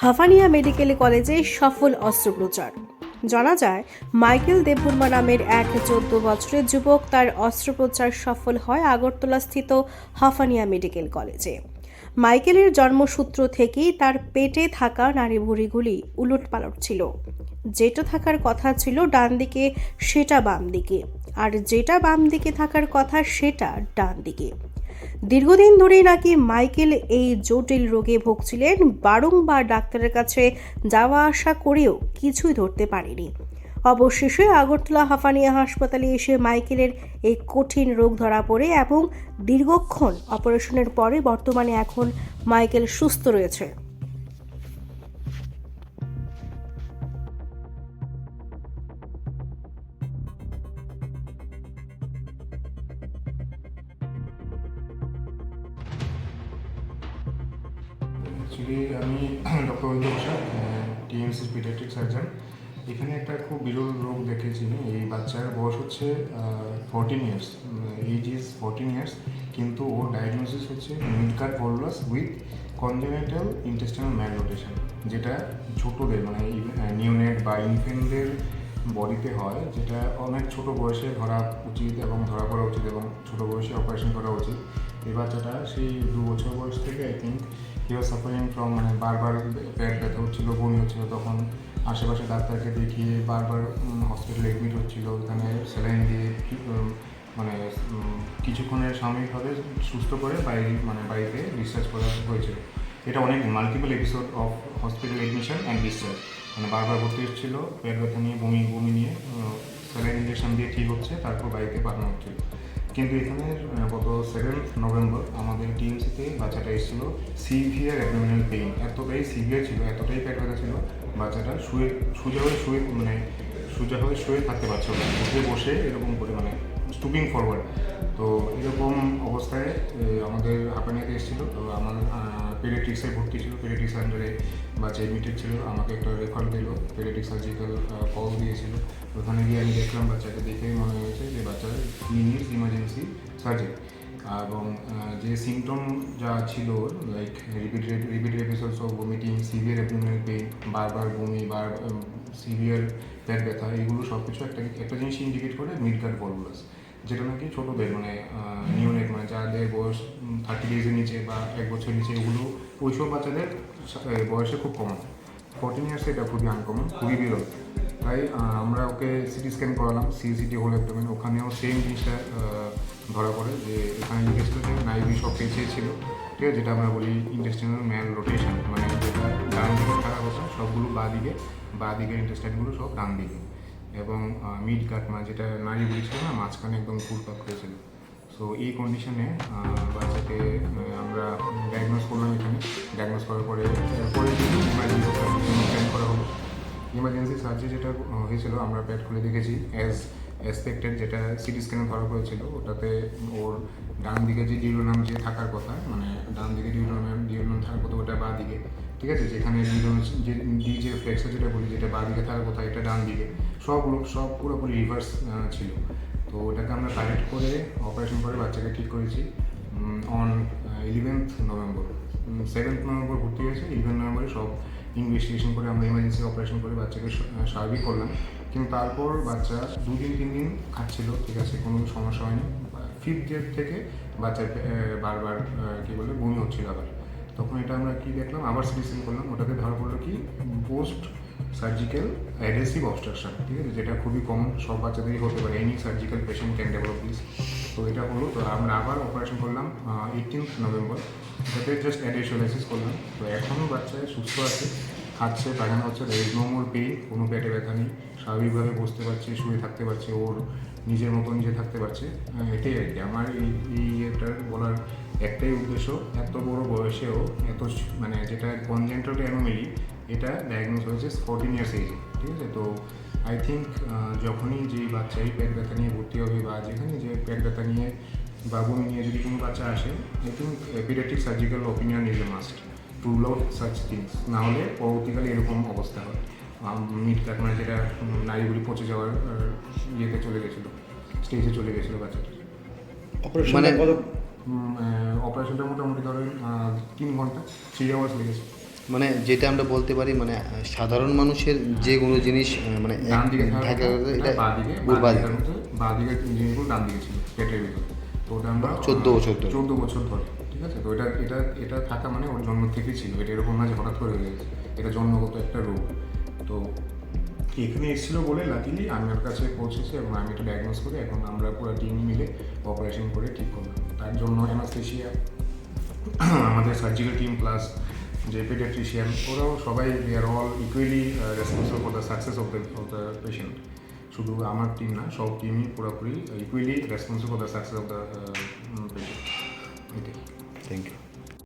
Hapania medical কলেজে সফল অস্ত্রোপচার। জানা যায়, মাইকেল দেববর্মা নামের এক চোদ্দ বছরের যুবক তার অস্ত্রোপচার সফল হয় আগরতলাস্থিত হাফানিয়া মেডিকেল কলেজে। মাইকেলের জন্মসূত্র থেকেই তার পেটে থাকা নাড়িভুড়িগুলি উলটপালট ছিল। যেটা থাকার কথা ছিল ডান দিকে, সেটা বাম দিকে। আর যেটা বাম দিকে থাকার কথা, সেটা ডান দিকে। দীর্ঘদিন ধরেই নাকি মাইকেল এই জটিল রোগে ভুগছিলেন, বারংবার ডাক্তারের কাছে যাওয়া আসা করেও কিছুই ধরতে পারেনি। অবশেষে আগরতলা হাফানিয়া হাসপাতালে এসে মাইকেলের এই কঠিন রোগ ধরা পড়ে এবং দীর্ঘক্ষণ অপারেশনের পরে বর্তমানে এখন মাইকেল সুস্থ রয়েছে। অ্যাকচুয়ালি আমি doctor Ajit Basak TMC paediatric surgeon এখানে একটা খুব বিরল রোগ দেখেছি এই বাচ্চার বয়স হচ্ছে fourteen years age is fourteen years কিন্তু ওর ডায়াগনোসিস হচ্ছে midgut volvulus with congenital intestinal malrotation যেটা ছোটদের মানে নিউনেট বা ইনফেন্টদের বডিতে হয়, যেটা অনেক ছোট বয়সে ধরা উচিত এবং ধরা পড়া উচিত এবং ছোট বয়সে অপারেশন করা উচিত। এই বাচ্চাটা সেই দু বছর বয়স থেকে I think he was suffering from মানে বারবার পেট ব্যথা হচ্ছিল, বমি হচ্ছিল, তখন আশেপাশে ডাক্তারকে দেখিয়ে বারবার হসপিটালে এডমিট হচ্ছিল। ওখানে স্যালাইন দিয়ে মানে কিছুক্ষণের সাময়িকভাবে সুস্থ করে বাড়ি মানে বাড়িতে ডিসচার্জ করা হয়েছিল। এটা অনেক multiple episode of hospital admission and discharge মানে বারবার ভর্তি হচ্ছিল, পেট ব্যথা নিয়ে, বমি বমি নিয়ে স্যালাইন ইঞ্জেকশন দিয়ে ঠিক হচ্ছে, তারপর বাড়িতে পাঠানো হচ্ছিল। কিন্তু এখানে গত সেভেন্থ নভেম্বর আমাদের টিএমসিতে বাচ্চাটা এসেছিল সিভিয়ার অ্যাবডোমিনাল পেইন এতটাই সিভিয়ার ছিল, এতটাই পেট ব্যথা ছিল, বাচ্চাটা শুয়ে, সোজা হয়ে শুয়ে মানে সোজা হয়ে শুয়ে থাকতে পারছিল না। উঠে বসে এরকম করে মানে স্টুপিং ফরওয়ার্ড তো এরকম অবস্থায় আমাদের হাঁপানিয়াতে এসেছিল। তো আমার পেডিয়াট্রিক্সে ভর্তি ছিল। পেডিয়াট্রিক্স আন্ডারে বাচ্চা এডমিটেড ছিল। আমাকে একটা রেফার দিল। পেডিয়াট্রিক সার্জিক্যাল কল দিয়েছিল। ওখানে গিয়ে আমি দেখলাম বাচ্চাকে দেখে মনে হয়েছে যে বাচ্চার নিডস ইমার্জেন্সি সার্জারি এবং যে সিমটম যা ছিল like repeated repeated episodes of vomiting severe abdominal pain বারবার বমি বার সিভিয়ার পেট ব্যথা, এগুলো সব কিছু একটা একটা জিনিস ইন্ডিকেট করে মিডগার্ড ভলভুলাস যেটা নাকি ছোটোদের মানে নিউনেট মানে যাদের বয়স থার্টি ডেজের নিচে বা এক বছর নিচে, এগুলো, ওইসব বাচ্চাদের বয়সে খুব কমন ফোরটিন ইয়ার্সে এটা খুবই আনকমন খুবই বিরল। তাই আমরা ওকে সিটি স্ক্যান করালাম সিসিটি হল একদম ওখানেও সেম জিনিসটা ধরা পড়ে যে এখানে লিখেছিল যে নাইভি সব পেঁচিয়ে ছিল ঠিক আছে? যেটা আমরা বলি ইন্টেস্টিনাল ম্যান রোটেশন মানে যেটা ডান দিকে থাকা কথা সবগুলো বাঁ দিকে, বাঁ দিকের ইন্টেস্টাইনগুলো সব ডান দিকে। এবং মিড কাট মানে যেটা নারী ছিল না, মাঝখানে একদম ঘুরপাক হয়েছিল। সো এই কন্ডিশনে বাচ্চাকে আমরা ডায়াগনোস করলাম এখানে। ডায়াগনোস করার পরে ইমার্জেন্সি সার্জারি যেটা হয়েছিল, আমরা প্যাড খুলে দেখেছি অ্যাজ এক্সপেক্টেড যেটা সিটি স্ক্যানে ধরা হয়েছিল ওটাতে ওর ডান দিকে যে ডিউরোনাম যে থাকার কথা মানে ডান দিকে ডিউরোনাম ডিউরোনাম থাকার কথা, ওটা বাঁ দিকে, ঠিক আছে? যেখানে যে ডি যে ফ্লেক্সার যেটা বলি, যেটা বাঁ দিকে থাকার কথা, এটা ডান দিকে, সব সব পুরোপুরি রিভার্স ছিল। তো ওটাকে আমরা কালেক্ট করে অপারেশন করে বাচ্চাকে ঠিক করেছি on eleventh November seventh November ভর্তি হয়েছে ইলেভেন্থ নভেম্বরে সব ইনভেস্টিগেশন করে আমরা ইমার্জেন্সি অপারেশন করে বাচ্চাকে স্বাভাবিক করলাম। কিন্তু তারপর বাচ্চা দুদিন তিন দিন খাচ্ছিল, ঠিক আছে? কোনো সমস্যা হয়নি। ফিফথ ডে থেকে বাচ্চার বারবার কী বলে, বমি হচ্ছিল আবার। তখন এটা আমরা কি দেখলাম? আবার সিটিসিং করলাম। ওটাকে ধরা পড়ল কি? পোস্ট সার্জিক্যাল অ্যাড্রেসিভ অবস্ট্রাকশন ঠিক আছে? যেটা খুবই কমন সব বাচ্চাদেরই হতে পারে any surgical patient can develop তো এটা হলো, তো আমরা আবার অপারেশন করলাম এইটিনথ নভেম্বর এটাতে জাস্ট অ্যাডিশনালাইসিস করলাম তো এখনও বাচ্চা সুস্থ আছে, খাচ্ছে পায়খানা হচ্ছে দের ইজ নো পেইন কোনো পেটে ব্যথা নেই, স্বাভাবিকভাবে বসতে পারছে, শুয়ে থাকতে পারছে, ওর নিজের মতো নিজে থাকতে পারছে। এটাই আর কি। আমার এই এই বলার একটাই উদ্দেশ্য, এত বড় বয়সেও, এত মানে যেটা কনজেন্টাল অ্যানোমেলি এটা ডায়াগনোস হয়েছে ফোরটিন ইয়ার্স এজে ঠিক আছে? তো আই থিঙ্ক যখনই যেই বাচ্চাই পেট ব্যথা নিয়ে ভর্তি হবে বা যেখানে যে পেট ব্যথা নিয়ে বা বমি নিয়ে যদি কোনো বাচ্চা আসে I think paediatric surgical opinion is a must to rule out such things না হলে পরবর্তীকালে এরকম অবস্থা হয়। মিট কাট মানে যেটা নারীগুলি পচে যাওয়ার ইয়েতে চলে গেছিল স্টেজে চলে গেছিল বাচ্চাটা। অপারেশন মানে- অপারেশনটা মোটামুটি ধরেন আহ, তিন ঘণ্টা থ্রি আওয়ার্স লেগেছে। মানে যেটা আমরা বলতে পারি মানে সাধারণ মানুষের যে কোনো জিনিস মানে ডান দিকে থাকে এটা বা দিকে বাঁ দিকে। জিনিসগুলো ডান দিকে ছিল পেটের ভিতরে। তো ওটা আমরা 14 বছর ধরে। চোদ্দ বছর ধরে ঠিক আছে? তো এটা এটা এটা থাকা মানে ওর জন্ম থেকেই ছিল। এটা এরকম না যে হঠাৎ করে হয়ে গেছে। এটা জন্মগত একটা রোগ। তো এখানে এসেছিল বলে লাকিলি আমি ওর কাছে পৌঁছেছি এবং আমি এটা ডায়াগনোস করে এখন আমরা পুরো টিম মিলে অপারেশন করে ঠিক করলাম। তার জন্য অ্যানাস্থেশিয়া আমাদের সার্জিক্যাল টিম প্লাস যে পেডিয়াট্রিশিয়ান ওরাও সবাই they are all equally responsible for the success of the of the patient শুধু আমার টিম না, সব টিমই পুরোপুরি equally responsible the success of the thank you